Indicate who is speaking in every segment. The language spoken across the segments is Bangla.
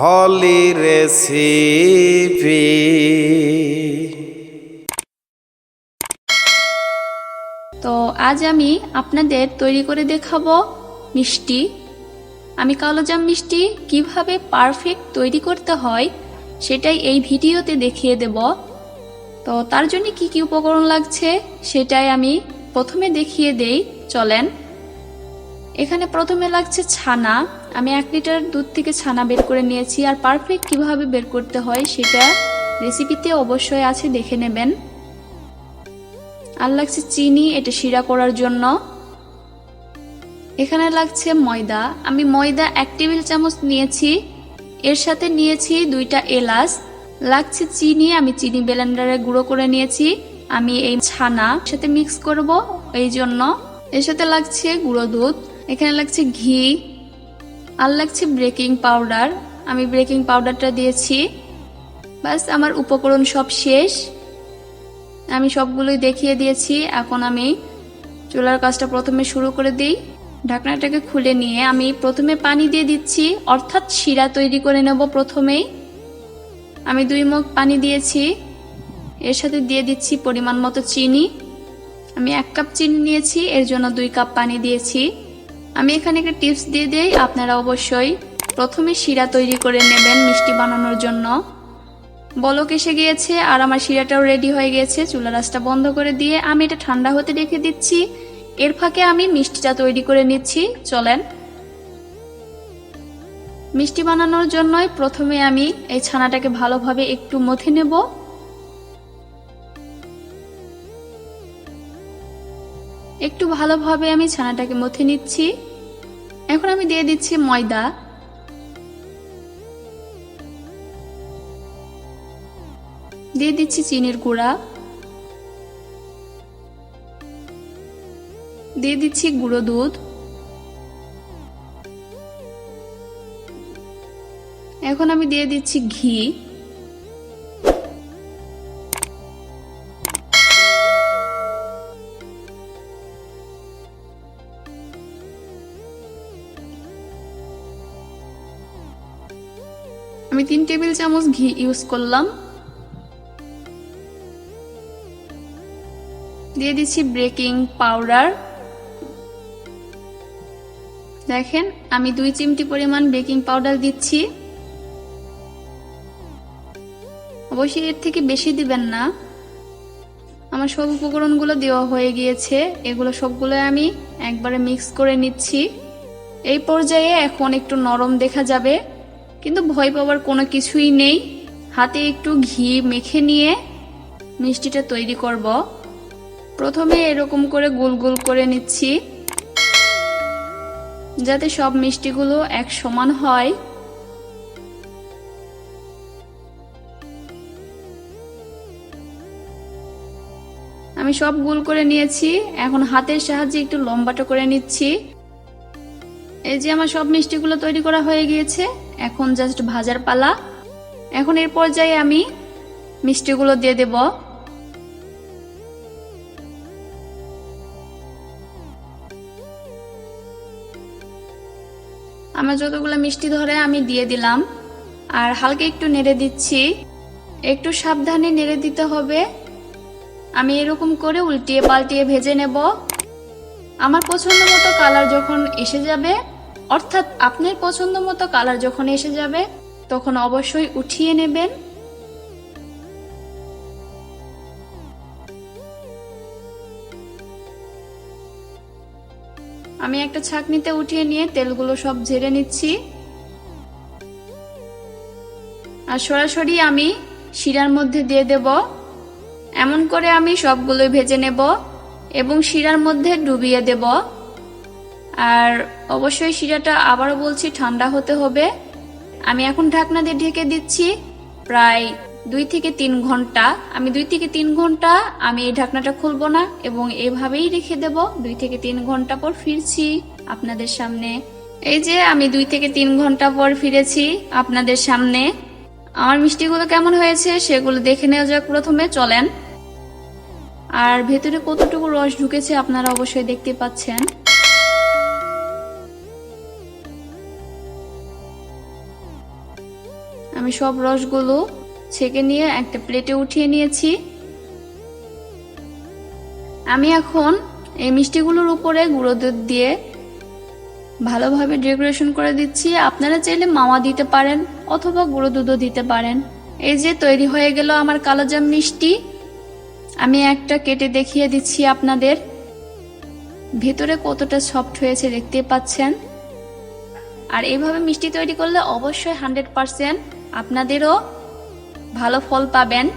Speaker 1: হলি রেসিপি।
Speaker 2: তো আজ আমি আপনাদের তৈরি করে দেখাবো মিষ্টি। আমি কালোজাম মিষ্টি কীভাবে পারফেক্ট তৈরি করতে হয় সেটাই এই ভিডিওতে দেখিয়ে দেব। তো তার জন্য কি কি উপকরণ লাগছে সেটাই আমি প্রথমে দেখিয়ে দেই। চলেন এখানে প্রথমে লাগছে ছানা। আমি এক লিটার দুধ থেকে ছানা বের করে নিয়েছি। আর পারফেক্ট কীভাবে বের করতে হয় সেটা রেসিপিতে অবশ্যই আছে, দেখে নেবেন। আর লাগছে চিনি, এটা শিরা করার জন্য। এখানে লাগছে ময়দা। আমি ময়দা এক টেবিল চামচ নিয়েছি। এর সাথে নিয়েছি দুইটা এলাচ। লাগছে চিনি, আমি চিনি ব্লেন্ডারে গুঁড়ো করে নিয়েছি। আমি এই ছানা সাথে মিক্স করব এই জন্য এর সাথে লাগছে গুঁড়ো দুধ। এখানে লাগছে ঘি, আর লাগছে ব্রেকিং পাউডার। আমি ব্রেকিং পাউডারটা দিয়েছি। বাস, আমার উপকরণ সব শেষ। আমি সবগুলোই দেখিয়ে দিয়েছি। এখন আমি চুলার কাজটা প্রথমে শুরু করে দিই। ঢাকনাটাকে খুলে নিয়ে আমি প্রথমে পানি দিয়ে দিচ্ছি, অর্থাৎ শিরা তৈরি করে নেব প্রথমেই। আমি দুই মুখ পানি দিয়েছি। এর সাথে দিয়ে দিচ্ছি পরিমাণ মতো চিনি। আমি এক কাপ চিনি নিয়েছি, এর জন্য দুই কাপ পানি দিয়েছি। আমি এখানে একটা টিপস দিয়ে দিই, আপনারা অবশ্যই প্রথমে শিরা তৈরি করে নেবেন মিষ্টি বানানোর জন্য। বলক এসে গিয়েছে আর আমার শিরাটাও রেডি হয়ে গিয়েছে চুলা রাসটা বন্ধ করে দিয়ে আমি এটা ঠান্ডা হতে রেখে দিচ্ছি। এর ফাঁকে আমি মিষ্টিটা তৈরি করে নিচ্ছি। চলেন। মিষ্টি বানানোর জন্যই প্রথমে আমি এই ছানাটাকে ভালোভাবে একটু মথে নেব। একটু ভালোভাবে আমি ছানাটাকে মথে নিচ্ছি। এখন আমি দিয়ে দিচ্ছি ময়দা। দিয়ে দিচ্ছি চিনির গুঁড়া। দিয়ে দিচ্ছি গুঁড়ো দুধ। এখন আমি দিয়ে দিচ্ছি ঘি। আমি তিন টেবিল চামচ ঘি ইউজ করলাম। দিয়ে দিচ্ছি বেকিং পাউডার। দেখেন, আমি দুই চিমটি পরিমাণ বেকিং পাউডার দিচ্ছি। অবশ্যই এর থেকে বেশি দিবেন না। আমার সব উপকরণগুলো দেওয়া হয়ে গিয়েছে। এগুলো সবগুলো আমি একবারে মিক্স করে নিচ্ছি। এই পর্যায়ে এখন একটু নরম দেখা যাবে। কিন্তু ভয় পাওয়ার কোনো কিছুই নেই। হাতে একটু ঘি মেখে নিয়ে মিষ্টিটা তৈরি করব। প্রথমে এরকম করে গোল গোল করে নিচ্ছি। যাতে সব মিষ্টিগুলো এক সমান হয়। আমি সব গোল করে নিয়েছি। এখন হাতের সাহায্যে একটু লম্বাটা করে নিচ্ছি। এই যে আমার সব মিষ্টিগুলো তৈরি করা হয়ে গিয়েছে। এখন জাস্ট ভাজার পালা। এখন এর পর্যায়ে আমি মিষ্টিগুলো দিয়ে দেব। আমার যতগুলো মিষ্টি ধরে আমি দিয়ে দিলাম। আর হালকা একটু নেড়ে দিচ্ছি। একটু সাবধানে নেড়ে দিতে হবে। আমি এরকম করে উল্টিয়ে পাল্টিয়ে ভেজে নেব। আমার পছন্দ মতো কালার যখন এসে যাবে অর্থাৎ আপনার পছন্দ মতো কালার যখন এসে যাবে, তখন অবশ্যই উঠিয়ে নেবেন। আমি একটা ছাকনিতে উঠিয়ে নিয়ে তেলগুলো সব ঝেড়ে নিচ্ছি। আর সরাসরি আমি শিরার মধ্যে দিয়ে দেব। এমন করে আমি সবগুলোই ভেজে নেব এবং শিরার মধ্যে ডুবিয়ে দেব। আর অবশ্যই শিরাটা আবারও বলছি ঠান্ডা হতে হবে। আমি এখন ঢাকনা দিয়ে ঢেকে দিচ্ছি প্রায় দুই থেকে তিন ঘণ্টা। আমি দুই থেকে তিন ঘণ্টা আমি এই ঢাকনাটা খুলবো না এবং এভাবেই রেখে দেব। দুই থেকে তিন ঘণ্টা পর ফিরছি আপনাদের সামনে। এই যে আমি দুই থেকে তিন ঘণ্টা পর ফিরেছি আপনাদের সামনে। আমার মিষ্টিগুলো কেমন হয়েছে সেগুলো দেখে নেওয়া যাক প্রথমে, চলেন। আর ভেতরে কতটুকু রস ঢুকেছে আপনারা অবশ্যই দেখতে পাচ্ছেন। আমি সব রসগুলো ছেঁকে নিয়ে একটা প্লেটে উঠিয়ে নিয়েছি। আমি এখন এই মিষ্টিগুলোর উপরে গুঁড়ো দুধ দিয়ে ভালোভাবে ডেকোরেশন করে দিচ্ছি। আপনারা চাইলে মাওয়া দিতে পারেন অথবা গুঁড়ো দুধও দিতে পারেন। এই যে তৈরি হয়ে গেল আমার কালোজাম মিষ্টি। আমি একটা কেটে দেখিয়ে দিচ্ছি আপনাদের। ভেতরে কতটা সফট হয়েছে দেখতে পাচ্ছেন। আর এইভাবে মিষ্টি তৈরি করলে অবশ্যই হান্ড্রেড পারসেন্ট আপনাদেরও ভালো ফল পাবেন।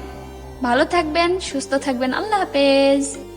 Speaker 2: ভালো থাকবেন সুস্থ থাকবেন। আল্লাহ হাফেজ।